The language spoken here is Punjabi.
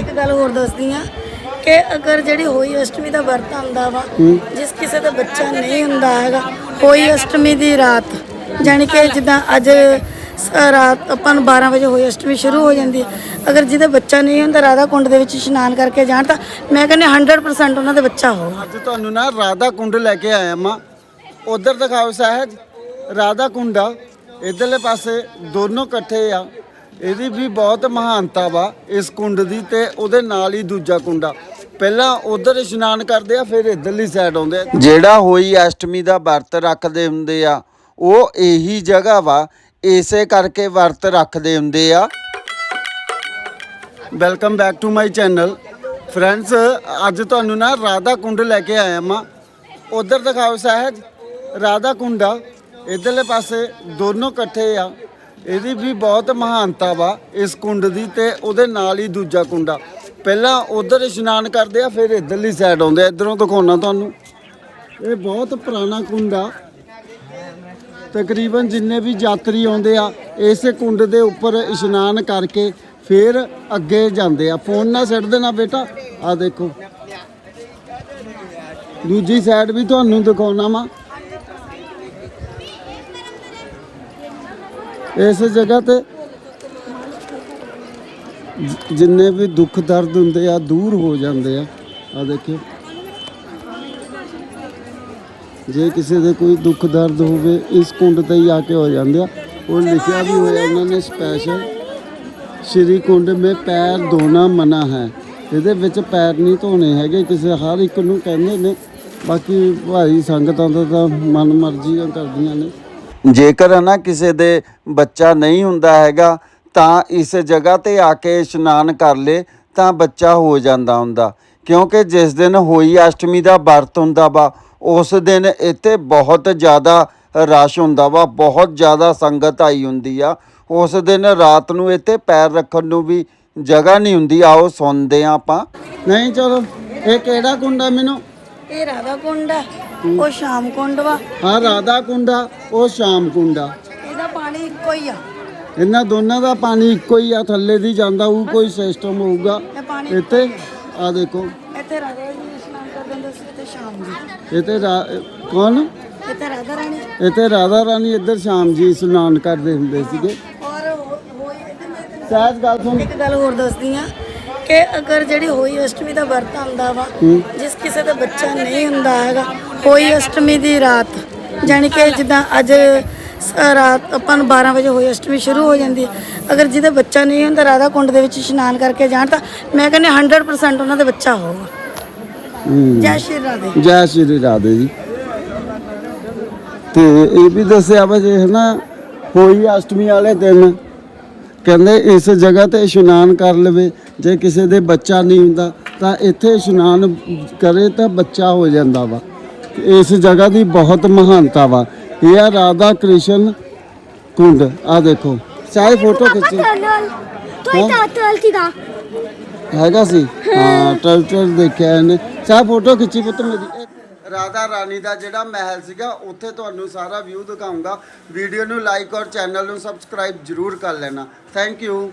ਇੱਕ ਗੱਲ ਹੋਰ ਦੱਸਦੀ ਆ ਕਿ ਅਗਰ ਜਿਹੜੀ ਹੋਈ ਅਸ਼ਟਮੀ ਦਾ ਵਰਤ ਆਉਂਦਾ ਵਾ ਜਿਸ ਕਿਸੇ ਦਾ ਬੱਚਾ ਨਹੀਂ ਹੁੰਦਾ ਹੈਗਾ ਹੋਈ ਅਸ਼ਟਮੀ ਦੀ ਰਾਤ ਜਾਣੀ ਕਿ ਜਿੱਦਾਂ ਅੱਜ ਸ- ਰਾਤ ਆਪਾਂ ਨੂੰ 12 ਵਜੇ ਹੋਈ ਅਸ਼ਟਮੀ ਸ਼ੁਰੂ ਹੋ ਜਾਂਦੀ ਹੈ। ਅਗਰ ਜਿਹਦੇ ਬੱਚਾ ਨਹੀਂ ਹੁੰਦਾ ਰਾਧਾ ਕੁੰਡ ਦੇ ਵਿੱਚ ਇਸ਼ਨਾਨ ਕਰਕੇ ਜਾਣ ਤਾਂ ਮੈਂ ਕਹਿੰਦੀ 100% ਉਹਨਾਂ ਦੇ ਬੱਚਾ ਹੋਊਗਾ ਅੱਜ ਤੁਹਾਨੂੰ ਨਾ ਰਾਧਾ ਕੁੰਡ ਲੈ ਕੇ ਆਇਆ ਮਾਂ। ਉਧਰ ਦਿਖਾਓ ਸਹਿਜ ਰਾਧਾ ਕੁੰਡ ਆ ਇਧਰਲੇ ਪਾਸੇ ਦੋਨੋਂ ਇਕੱਠੇ ਆ। ਇਹਦੀ ਵੀ ਬਹੁਤ ਮਹਾਨਤਾ ਵਾ, ਇਸ ਕੁੰਡ ਦੀ ਤੇ ਉਹਦੇ ਨਾਲ ਹੀ ਦੂਜਾ ਕੁੰਡਾ ਪਹਿਲਾਂ ਉਧਰ ਇਸ਼ਨਾਨ ਕਰਦੇ ਆ, ਫਿਰ ਇਧਰਲੀ ਸਾਈਡ ਆਉਂਦੇ ਆ। ਜਿਹੜਾ ਹੋਈ ਅਸ਼ਟਮੀ ਦਾ ਵਰਤ ਰੱਖਦੇ ਹੁੰਦੇ ਆ, ਉਹ ਇਹੀ ਜਗ੍ਹਾ ਵਾ, ਇਸੇ ਕਰਕੇ ਵਰਤ ਰੱਖਦੇ ਹੁੰਦੇ ਆ। Welcome back to my channel friends ਅੱਜ ਤੁਹਾਨੂੰ ਨਾ ਰਾਧਾ ਕੁੰਡ ਲੈ ਕੇ ਆਇਆ ਮਾਂ ਉਧਰ ਦਿਖਾਓ ਸਹਿਜ, ਰਾਧਾ ਕੁੰਡ ਆ। ਇਧਰਲੇ ਪਾਸੇ ਦੋਨੋਂ ਇਕੱਠੇ ਆ। ਇਹਦੀ ਵੀ ਬਹੁਤ ਮਹਾਨਤਾ ਵਾ, ਇਸ ਕੁੰਡ ਦੀ ਤੇ ਉਹਦੇ ਨਾਲ ਹੀ ਦੂਜਾ ਕੁੰਡਾ ਪਹਿਲਾਂ ਉਧਰ ਇਸ਼ਨਾਨ ਕਰਦੇ ਆ, ਫਿਰ ਇਧਰਲੀ ਸਾਈਡ ਆਉਂਦੇ ਆ। ਇਧਰੋਂ ਦਿਖਾਉਣਾ ਤੁਹਾਨੂੰ। ਇਹ ਬਹੁਤ ਪੁਰਾਣਾ ਕੁੰਡ ਆ। ਤਕਰੀਬਨ ਜਿੰਨੇ ਵੀ ਯਾਤਰੀ ਆਉਂਦੇ ਆ, ਇਸੇ ਕੁੰਡ ਦੇ ਉੱਪਰ ਇਸ਼ਨਾਨ ਕਰਕੇ ਫਿਰ ਅੱਗੇ ਜਾਂਦੇ ਆ। ਫੋਨ ਨਾ ਛੱਡ ਦੇਣਾ ਬੇਟਾ। ਆ ਦੇਖੋ। ਦੂਜੀ ਸਾਈਡ ਵੀ ਤੁਹਾਨੂੰ ਦਿਖਾਉਣਾ ਵਾ। ਇਸ ਜਗ੍ਹਾ ਤੇ ਜਿੰਨੇ ਵੀ ਦੁੱਖ ਦਰਦ ਹੁੰਦੇ ਆ, ਦੂਰ ਹੋ ਜਾਂਦੇ ਆ। ਆ ਦੇਖਿਓ। ਜੇ ਕਿਸੇ ਦੇ ਕੋਈ ਦੁੱਖ ਦਰਦ ਹੋਵੇ, ਇਸ ਕੁੰਡ ਤੇ ਹੀ ਆ ਕੇ ਹੋ ਜਾਂਦੇ ਆ। ਉਹ ਲਿਖਿਆ ਵੀ ਹੋਇਆ ਉਹਨਾਂ ਨੇ ਸਪੈਸ਼ਲ ਸ਼੍ਰੀ ਕੁੰਡ ਮੇ ਪੈਰ ਧੋਣਾ ਮਨਾ ਹੈ। ਇਹਦੇ ਵਿੱਚ ਪੈਰ ਨਹੀਂ ਧੋਣੇ ਹੈਗੇ, ਕਿਸੇ ਹਰ ਇੱਕ ਨੂੰ ਕਹਿੰਦੇ ਨੇ। ਬਾਕੀ ਭਾਈ ਸੰਗਤਾਂ ਦਾ ਤਾਂ ਮਨ ਮਰਜ਼ੀਆਂ ਕਰਦੀਆਂ ਨੇ। ਜੇਕਰ ਨਾ ਕਿਸੇ ਦੇ ਬੱਚਾ ਨਹੀਂ ਹੁੰਦਾ ਹੈਗਾ, ਤਾਂ ਇਸ ਜਗ੍ਹਾ ਤੇ ਆ ਕੇ ਇਸ਼ਨਾਨ ਕਰ ਲੇ, ਤਾਂ ਬੱਚਾ ਹੋ ਜਾਂਦਾ ਹੁੰਦਾ। ਕਿਉਂਕਿ ਜਿਸ ਦਿਨ ਹੋਈ ਅਸ਼ਟਮੀ ਦਾ ਵਰਤ ਹੁੰਦਾ ਵਾ, ਉਸ ਦਿਨ ਇੱਥੇ ਬਹੁਤ ਜ਼ਿਆਦਾ ਰਸ਼ ਹੁੰਦਾ ਵਾ, ਬਹੁਤ ਜ਼ਿਆਦਾ ਸੰਗਤ ਆਈ ਹੁੰਦੀ ਆ। ਉਸ ਦਿਨ ਰਾਤ ਨੂੰ ਇੱਥੇ ਪੈਰ ਰੱਖਣ ਨੂੰ ਵੀ ਜਗ੍ਹਾ ਨਹੀਂ ਹੁੰਦੀ, ਆਓ ਸੁਣਦੇ ਆ ਆਪਾਂ। ਨਹੀਂ, ਚਲੋ, ਇਹ ਕਿਹੜਾ ਕੁੰਡਾ ਮੈਨੂੰ? ਇਹ ਰਾਧਾ ਕੁੰਡ ਆ ਉਹ ਸ਼ਾਮ ਕੁੰਡ ਵਾ। ਹਾਂ ਰਾਧਾ ਕੁੰਡਾ ਉਹ ਸ਼ਾਮ ਕੁੰਡਾ ਇਹਦਾ ਪਾਣੀ ਇੱਕੋ ਹੀ ਆ। ਇਹਨਾਂ ਦੋਨਾਂ ਦਾ ਪਾਣੀ ਇੱਕੋ ਹੀ ਆ ਥੱਲੇ ਦੀ ਜਾਂਦਾ ਉਹ ਕੋਈ ਸਿਸਟਮ ਹੋਊਗਾ। ਇਹ ਪਾਣੀ ਇੱਥੇ ਆ। ਦੇਖੋ। ਇੱਥੇ ਰਾਧਾ ਜੀ ਇਸ਼ਨਾਨ ਕਰਦੇ ਹੁੰਦੇ ਸੀ ਤੇ ਸ਼ਾਮ ਜੀ। ਇੱਥੇ ਰਾ- ਕੌਣ? ਇੱਥੇ ਰਾਧਾ ਰਾਣੀ। ਇੱਥੇ ਰਾਧਾ ਰਾਣੀ ਇੱਧਰ ਸ਼ਾਮ ਜੀ ਇਸ਼ਨਾਨ ਕਰਦੇ ਹੁੰਦੇ ਸੀਗੇ। ਔਰ ਸਹਿਜ ਗੱਲ ਸੁਣ। ਇੱਕ ਗੱਲ ਹੋਰ ਦੱਸਦੀ ਆ ਕਿ ਅਗਰ ਜਿਹੜੀ ਹੋਈ ਅਸ਼ਟਮੀ ਦਾ ਵਰਤ ਆਉਂਦਾ ਵਾ ਜਿਸ ਕਿਸੇ ਦਾ ਬੱਚਾ ਨਹੀਂ ਹੁੰਦਾ ਹੈਗਾ ਹੋਈ ਅਸ਼ਟਮੀ ਦੀ ਰਾਤ ਜਾਣੀ ਕਿ ਜਿੱਦਾਂ ਅੱਜ ਰਾਤ ਆਪਾਂ ਨੂੰ 12 ਵਜੇ ਹੋਈ ਅਸ਼ਟਮੀ ਸ਼ੁਰੂ ਹੋ ਜਾਂਦੀ ਹੈ। ਅਗਰ ਜਿਹਦੇ ਬੱਚਾ ਨਹੀਂ ਹੁੰਦਾ ਰਾਧਾ ਕੁੰਡ ਦੇ ਵਿੱਚ ਇਸ਼ਨਾਨ ਕਰਕੇ ਜਾਣ ਤਾਂ ਮੈਂ ਕਹਿੰਦੀ 100% ਉਹਨਾਂ ਦੇ ਬੱਚਾ ਹੋਊਗਾ। ਜੈ ਸ਼੍ਰੀ ਰਾਧੇ। ਜੈ ਸ਼੍ਰੀ ਰਾਧੇ ਜੀ। ਤੇ ਇਹ ਵੀ ਦੱਸਿਆ ਵਾ ਜੇ ਹਨਾ ਹੋਈ ਅਸ਼ਟਮੀ ਵਾਲੇ ਦਿਨ ਕਹਿੰਦੇ ਇਸ ਜਗ੍ਹਾ ਤੇ ਇਸ਼ਨਾਨ ਕਰ ਲਵੇ। ਜੇ ਕਿਸੇ ਦੇ ਬੱਚਾ ਨਹੀਂ ਹੁੰਦਾ ਤਾਂ ਇੱਥੇ ਇਸ਼ਨਾਨ ਕਰੇ ਤਾਂ ਬੱਚਾ ਹੋ ਜਾਂਦਾ ਵਾ। ਇਸ ਜਗ੍ਹਾ ਦੀ ਬਹੁਤ ਮਹਾਨਤਾ ਵਾ। ਇਹ ਆ ਰਾਧਾ ਕ੍ਰਿਸ਼ਨ ਕੁੰਡ। ਆ ਦੇਖੋ। ਚਾਹੇ ਫੋਟੋ ਖਿੱਚੀ। ਹਾਂ? ਕੋਈ ਟਨਲ ਸੀਗਾ ਹੈਗਾ ਸੀ? ਹਾਂ। ਟਰਟਲ ਦੇਖਿਆ ਇਹਨੇ। ਚਾਹ ਫੋਟੋ ਖਿੱਚੀ ਪੁੱਤ ਮੇਰੀ। ਰਾਧਾ ਰਾਣੀ ਦਾ ਜਿਹੜਾ ਮਹਿਲ ਸੀਗਾ ਉੱਥੇ ਤੁਹਾਨੂੰ ਸਾਰਾ ਵਿਊ ਦਿਖਾਉਂਗਾ ਵੀਡੀਓ ਨੂੰ ਲਾਈਕ ਔਰ ਚੈਨਲ ਨੂੰ ਸਬਸਕ੍ਰਾਈਬ ਜਰੂਰ ਕਰ ਲੈਣਾ। Thank you